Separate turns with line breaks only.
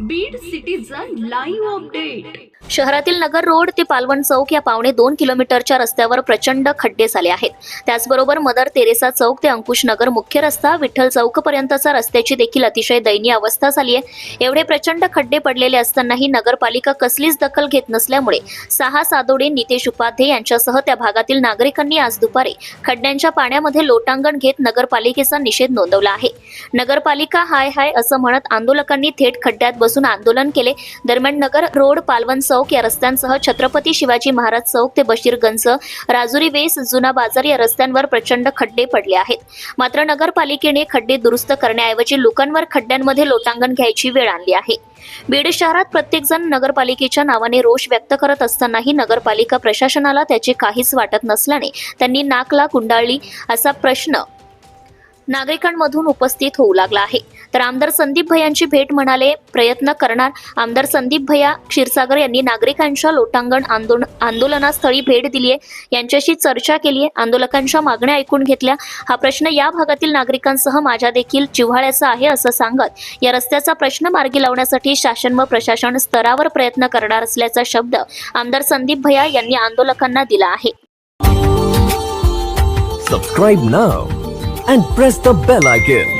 Beed citizen live update
शहरातील नगर road ते पालवण चौक या पावणे दोन किलोमीटरच्या रस्त्यावर प्रचंड खड्डे झाले आहेत. त्याचबरोबर मदर तेरेसा चौक ते अंकुश नगर मुख्य रस्ता विठ्ठल चौकपर्यंतचा रस्त्याची देखील अतिशय दयनीय अवस्था झाली आहे. एवढे प्रचंड खड्डे पडलेले असतानाही नगरपालिका कसलीच दखल घेत नसल्यामुळे सहा सादोडे नितेश उपाध्ये यांच्यासह त्या भागातील नागरिकांनी आज दुपारी खड्ड्यांच्या पाण्यामध्ये लोटांगण घेत नगरपालिकेचा निषेध नोंदवला आहे. नगरपालिका हाय हाय असं म्हणत आंदोलकांनी थेट खड्ड्यात बस बसून आंदोलन केले. दरम्यान नगर रोड पालवन चौक या रस्त्यांसह छत्रपती शिवाजी महाराज चौक ते बशीरगंज राजुरी वेस जुना बाजार या रस्त्यांवर प्रचंड खड्डे पडले आहेत. मात्र नगरपालिकेने खड्डे दुरुस्त करण्याऐवजी लोकांवर खड्ड्यांमध्ये लोटांगण घ्यायची वेळ आणली आहे. बीड शहरात प्रत्येकजण नगरपालिकेच्या नावाने रोष व्यक्त करत असतानाही नगरपालिका प्रशासनाला त्याचे काहीच वाटत नसल्याने त्यांनी नाकला कुंडाळली असा प्रश्न नागरिकांमधून उपस्थित होऊ लागला आहे. तर आमदार संदीप भैयांची भेट म्हणाले प्रयत्न करणार. आमदार संदीप भैया क्षीरसागर यांनी नागरिकांच्या लोटांगण आंदोलन आंदोलनास्थळी भेट दिली आहे यांच्याशी चर्चा केली आहे आंदोलकांच्या मागण्या ऐकून घेतल्या. हा प्रश्न या भागातील नागरिकांसह माझ्या देखील जिव्हाळ्याचा आहे असं सांगत या रस्त्याचा प्रश्न मार्गी लावण्यासाठी शासन व प्रशासन स्तरावर प्रयत्न करणार असल्याचा शब्द आमदार संदीप भैया यांनी आंदोलकांना दिला आहे.
Subscribe now and press the bell icon.